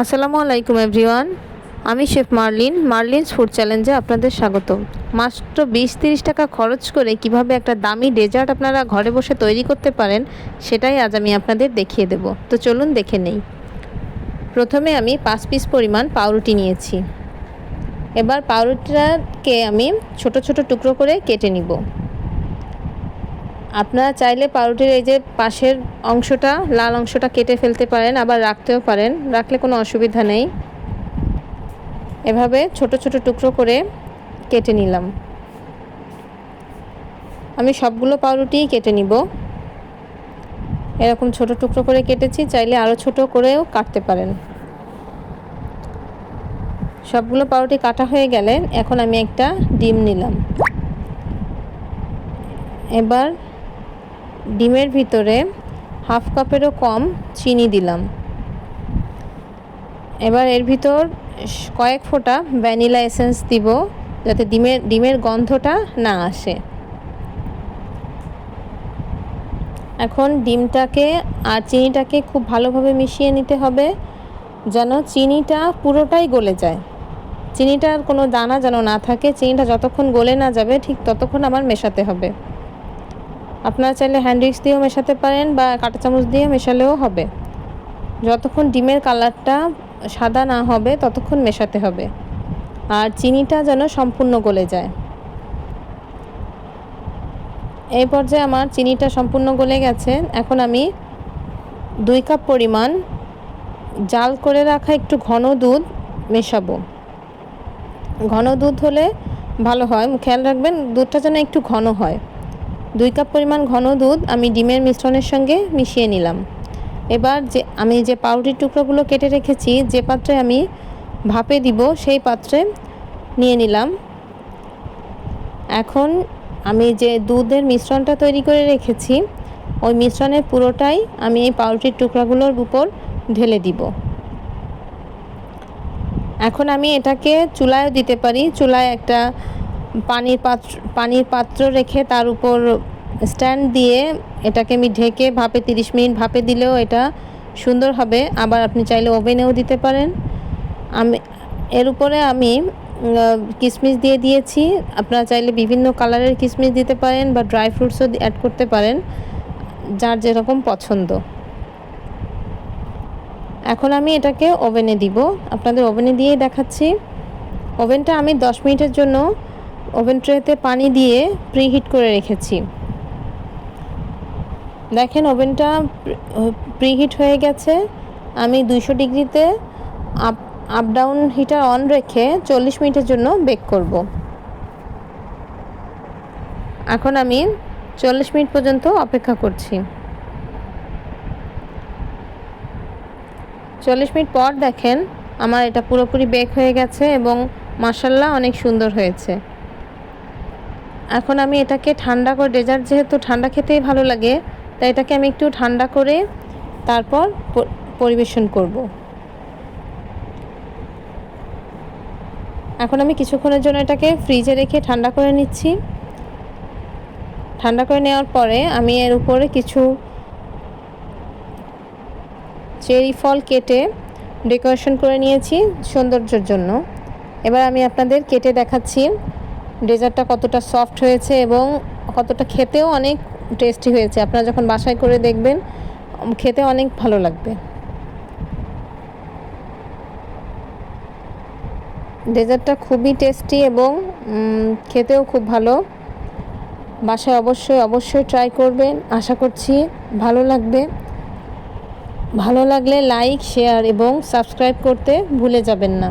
আসসালামু আলাইকুম, এভরিওয়ান। আমি শেফ মার্লিন। মার্লিনস ফুড চ্যালেঞ্জে আপনাদের স্বাগত মাত্র বিশ তিরিশ টাকা খরচ করে কীভাবে একটা দামি ডেজার্ট আপনারা ঘরে বসে তৈরি করতে পারেন, সেটাই আজ আমি আপনাদের দেখিয়ে দেব। তো চলুন দেখে নেই। প্রথমে আমি পাঁচ পিস পরিমাণ পাউরুটি নিয়েছি। এবার পাউরুটিটাকে আমি ছোট ছোট টুকরো করে কেটে নিব। আপনারা চাইলে পাউরুটির এই যে পাশের অংশটা, লাল অংশটা কেটে ফেলতে পারেন, আবার রাখতেও পারেন। রাখলে কোনো অসুবিধা নেই। এভাবে ছোট ছোট টুকরো করে কেটে নিলাম। আমি সবগুলো পাউরুটিই কেটে নিব। এরকম ছোট টুকরো করে কেটেছি, চাইলে আরও ছোট করেও কাটতে পারেন। সবগুলো পাউরুটি কাটা হয়ে গেলে এখন আমি একটা ডিম নিলাম। এবার ডিমের ভিতরে হাফ কাপেরও কম চিনি দিলাম। এবার এর ভিতর কয়েক ফোঁটা ভ্যানিলা এসেন্স দিব যাতে ডিমের ডিমের গন্ধটা না আসে। এখন ডিমটাকে আর চিনিটাকে খুব ভালোভাবে মিশিয়ে নিতে হবে যেন চিনিটা পুরোটাই গলে যায়। চিনিটার কোনো দানা যেন না থাকে, চিনিটা যতক্ষণ গলে না যাবে ঠিক ততক্ষণ আমার মেশাতে হবে। আপনারা চাইলে হ্যান্ড উইক্স দিয়েও মেশাতে পারেন বা কাঁটা চামচ দিয়ে মেশালেও হবে। যতক্ষণ ডিমের কালারটা সাদা না হবে, ততক্ষণ মেশাতে হবে। আর চিনিটা যেন সম্পূর্ণ গলে যায়। এই পর্যায়ে আমার চিনিটা সম্পূর্ণ গলে গেছে। এখন আমি দুই কাপ পরিমাণ জাল করে রাখা একটু ঘন দুধ মেশাবো। ঘন দুধ হলে ভালো হয়। খেয়াল রাখবেন, দুধটা যেন একটু ঘন হয়। দুই কাপ পরিমাণ ঘন দুধ আমি ডিমের মিশ্রণের সঙ্গে মিশিয়ে নিলাম। এবার যে, আমি যে পাউরুটির টুকরোগুলো কেটে রেখেছি, যে পাত্রে আমি ভাপে দিব সেই পাত্রে নিয়ে নিলাম। এখন আমি যে দুধের মিশ্রণটা তৈরি করে রেখেছি, ওই মিশ্রণের পুরোটাই আমি এই পাউরুটির টুকরাগুলোর উপর ঢেলে দিব। এখন আমি এটাকে চুলায়ও দিতে পারি। চুলায় একটা পানির পাত্র পানির পাত্র রেখে তার উপর স্ট্যান্ড দিয়ে এটাকে আমি ঢেকে ভাপে তিরিশ মিনিট ভাপে দিলেও এটা সুন্দর হবে। আবার আপনি চাইলে ওভেনেও দিতে পারেন। আমি, এর উপরে আমি কিশমিশ দিয়ে দিয়েছি। আপনারা চাইলে বিভিন্ন কালারের কিশমিশ দিতে পারেন বা ড্রাই ফ্রুটসও অ্যাড করতে পারেন, যার যেরকম পছন্দ। এখন আমি এটাকে ওভেনে দিব। আপনাদের ওভেনে দিয়েই দেখাচ্ছি। ওভেনটা আমি দশ মিনিটের জন্য ওভেন ট্রেতে পানি দিয়ে প্রিহিট করে রেখেছি। দেখেন ওভেনটা প্রিহিট হয়ে গেছে। আমি দুইশো ডিগ্রিতে up up down heater on রেখে চল্লিশ মিনিটের জন্য বেক করব। এখন আমি চল্লিশ মিনিট পর্যন্ত অপেক্ষা করছি। চল্লিশ মিনিট পর দেখেন আমার এটা পুরোপুরি বেক হয়ে গেছে এবং মাসাল্লাহ অনেক সুন্দর হয়েছে। এখন আমি এটাকে ঠান্ডা করে, ডেজার্ট যেহেতু ঠান্ডা খেতেই ভালো লাগে, তাই এটাকে আমি একটু ঠান্ডা করে তারপর পরিবেশন করব। এখন আমি কিছুক্ষণের জন্য এটাকে ফ্রিজে রেখে ঠান্ডা করে নিচ্ছি। ঠান্ডা করে নেওয়ার পরে আমি এর উপরে কিছু চেরি ফল কেটে ডেকোরেশন করে নিয়েছি সৌন্দর্যের জন্য। এবার আমি আপনাদের কেটে দেখাচ্ছি। ডেজার্টটা কতটা সফট হয়েছে এবং কতটা খেতেও অনেক টেস্টি হয়েছে। আপনারা যখন বাসায় করে দেখবেন খেতে অনেক ভালো লাগবে। ডেজার্টটা খুবই টেস্টি এবং খেতেও খুব ভালো। বাসায় অবশ্যই অবশ্যই ট্রাই করবেন। আশা করছি ভালো লাগবে। ভালো লাগলে লাইক, শেয়ার এবং সাবস্ক্রাইব করতে ভুলে যাবেন না।